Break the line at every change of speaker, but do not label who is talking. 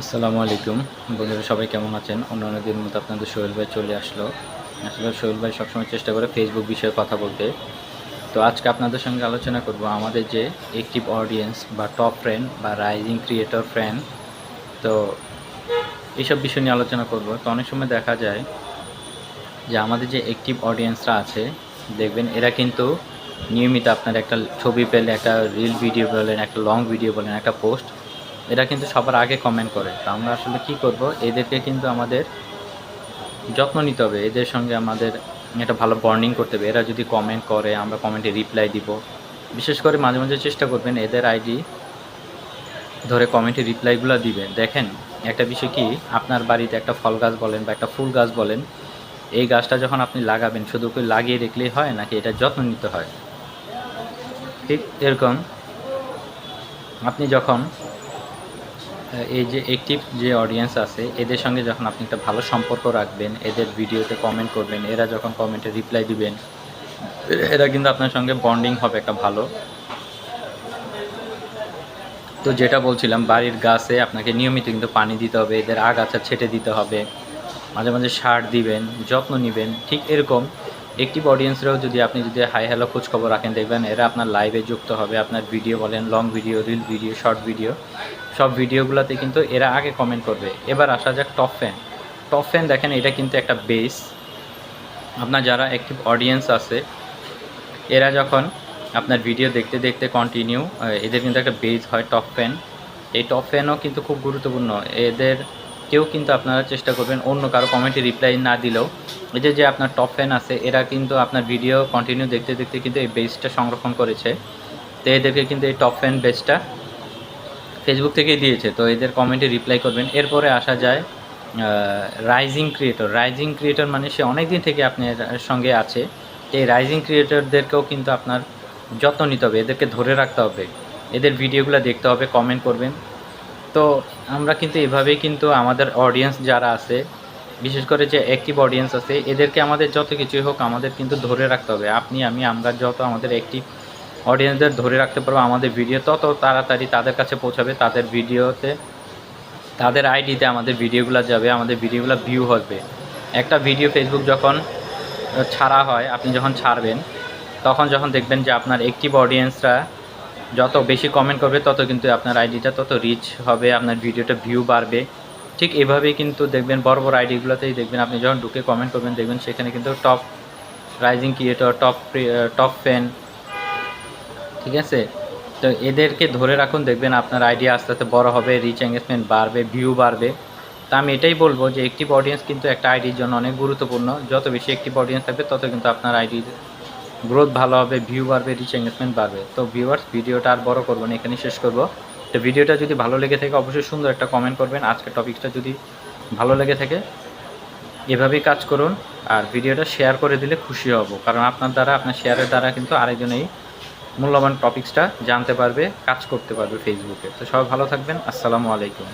আসসালামু আলাইকুম। বন্ধুরা, সবাই কেমন আছেন? অন্যান্য দিন মতো আপনাদের সোহেল ভাই চলে আসলো। আসলে সোহেল ভাই সবসময় চেষ্টা করে ফেসবুক বিষয়ে কথা বলতে। তো আজকে আপনাদের সঙ্গে আলোচনা করব আমাদের যে অ্যাক্টিভ অডিয়েন্স বা টপ ফ্রেন্ড বা রাইজিং ক্রিয়েটর ফ্রেন্ড তো এইসব বিষয় নিয়ে আলোচনা করব। তো অনেক সময় দেখা যায় যে আমাদের যে অ্যাক্টিভ অডিয়েন্সরা আছে, দেখবেন এরা কিন্তু নিয়মিত আপনার একটা ছবি পেলে একটা রিল ভিডিও বলেন, একটা লং ভিডিও বলেন, একটা পোস্ট এরা কিন্তু সবার আগে কমেন্ট করে। তো আমরা আসলে কি করব? এদেরকে কিন্তু আমাদের যত্ন নিতে হবে। এদের সঙ্গে আমাদের একটা ভালো বন্ডিং করতে হবে। এরা যদি কমেন্ট করে, আমরা কমেন্টে রিপ্লাই দিব। বিশেষ করে মাঝে মাঝে চেষ্টা করবেন এদের আইডি ধরে কমেন্টে রিপ্লাইগুলো দিবেন। দেখেন, একটা বিষয় কি? আপনার বাড়িতে একটা ফল গাছ বলেন বা একটা ফুল গাছ বলেন, এই গাছটা যখন আপনি লাগাবেন, শুধু করে লাগিয়ে রেখলেই হয় নাকি এটা যত্ন নিতে হয়? ঠিক এরকম। আপনি যখন এই যে অ্যাক্টিভ যে অডিয়েন্স আছে, এদের সঙ্গে যখন আপনি একটা ভালো সম্পর্ক রাখবেন, এদের ভিডিওতে কমেন্ট করবেন, এরা যখন কমেন্টে রিপ্লাই দিবেন, এরা কিন্তু আপনার সঙ্গে বন্ডিং হবে একটা ভালো। তো যেটা বলছিলাম, বাড়ির গাছে আপনাকে নিয়মিত কিন্তু পানি দিতে হবে, এদের আগাছা ছেটে দিতে হবে, মাঝে মাঝে সার দিবেন, যত্ন নেবেন, ঠিক এরকম। অ্যাক্টিভ অডিয়েন্সরাও যদি আপনি যদি হাই হ্যালো খোঁজখবর রাখেন, দেখবেন এরা আপনার লাইভে যুক্ত হবে, আপনার ভিডিও বলেন long video reel video short video সব ভিডিওগুলোতে কিন্তু এরা আগে কমেন্ট করবে। এবার আসা যাক টপ ফ্যান টপ ফ্যান দেখেন, এটা কিন্তু একটা বেস আপনার যারা অ্যাক্টিভ অডিয়েন্স আছে, এরা যখন আপনার ভিডিও দেখতে দেখতে কন্টিনিউ এদের কিন্তু একটা বেজ হয় টপ ফ্যান এই টপ ফ্যানও কিন্তু খুব গুরুত্বপূর্ণ। এদের কেউ কিন্তু আপনারা চেষ্টা করবেন অন্য কারও কমেন্টে রিপ্লাই না দিলেও। এই যে যে আপনার টপ ফ্যান আছে, এরা কিন্তু আপনার ভিডিও কন্টিনিউ দেখতে দেখতে কিন্তু এই বেসটা সংরক্ষণ করেছে। তো এদেরকে কিন্তু এই টপ ফ্যান বেসটা ফেসবুক থেকেই দিয়েছে, তো এদের কমেন্টে রিপ্লাই করবেন। এরপরে আসা যায় রাইজিং ক্রিয়েটর রাইজিং ক্রিয়েটর মানে সে অনেক দিন থেকে আপনার সঙ্গে আছে। এই রাইজিং ক্রিয়েটরদেরকেও কিন্তু আপনার যত্ন নিতে হবে, এদেরকে ধরে রাখতে হবে। এদের ভিডিওগুলো দেখতে হবে কমেন্ট করবেন। তো আমরা কিন্তু এভাবেই কিন্তু আমাদের অডিয়েন্স যারা আছে, বিশেষ করে যে অ্যাক্টিভ অডিয়েন্স আছে, এদেরকে আমাদের যত কিছুই হোক আমাদের কিন্তু ধরে রাখতে হবে। আপনি, আমি, আমরা যত আমাদের অ্যাক্টিভ অডিয়েন্সদের ধরে রাখতে পারব, আমাদের ভিডিও তত তাড়াতাড়ি তাদের কাছে পৌঁছাবে, তাদের ভিডিওতে তাদের আইডিতে আমাদের ভিডিওগুলো যাবে, আমাদের ভিডিওগুলো ভিউ হবে। একটা ভিডিও ফেসবুক যখন ছাড়া হয়, আপনি যখন ছাড়বেন, তখন যখন দেখবেন যে আপনার অ্যাক্টিভ অডিয়েন্সরা যত বেশি কমেন্ট করবে, তত কিন্তু আপনার আইডিটা তত রিচ হবে, আপনার ভিডিওটা ভিউ বাড়বে। ঠিক এভাবেই কিন্তু দেখবেন, বড় বড় আইডিগুলোতেই দেখবেন, আপনি যখন ঢুকে কমেন্ট করবেন, দেখবেন সেখানে কিন্তু top rising creator top top fan ঠিক আছে? তো এদেরকে ধরে রাখুন, দেখবেন আপনার আইডিয়া আস্তে আস্তে বড় হবে রিচ এঙ্গেজমেন্ট বাড়বে ভিউ বাড়বে। তা আমি এটাই বলব যে অ্যাক্টিভ অডিয়েন্স কিন্তু একটা আইডির জন্য অনেক গুরুত্বপূর্ণ। যত বেশি অ্যাক্টিভ অডিয়েন্স থাকবে, তত কিন্তু আপনার আইডির গ্রোথ ভালো হবে ভিউ বাড়বে রিচ এঙ্গেজমেন্ট বাড়বে। তো ভিউয়ার্স ভিডিওটা আর বড় করব না, এখানে শেষ করব। তো ভিডিওটা যদি ভালো লেগে থাকে, অবশ্যই সুন্দর একটা কমেন্ট করবেন। আজকের টপিকটা যদি ভালো লেগে থাকে, এভাবেই কাজ করুন। আর ভিডিওটা শেয়ার করে দিলে খুশি হব। কারণ আপনার দ্বারা, আপনার শেয়ারের দ্বারা কিন্তু আরেকজন এই মূল্যবান টপিক্সটা জানতে পারবে কাজ করতে পারবে ফেসবুকে তো সবাই ভালো থাকবেন আসসালামু আলাইকুম।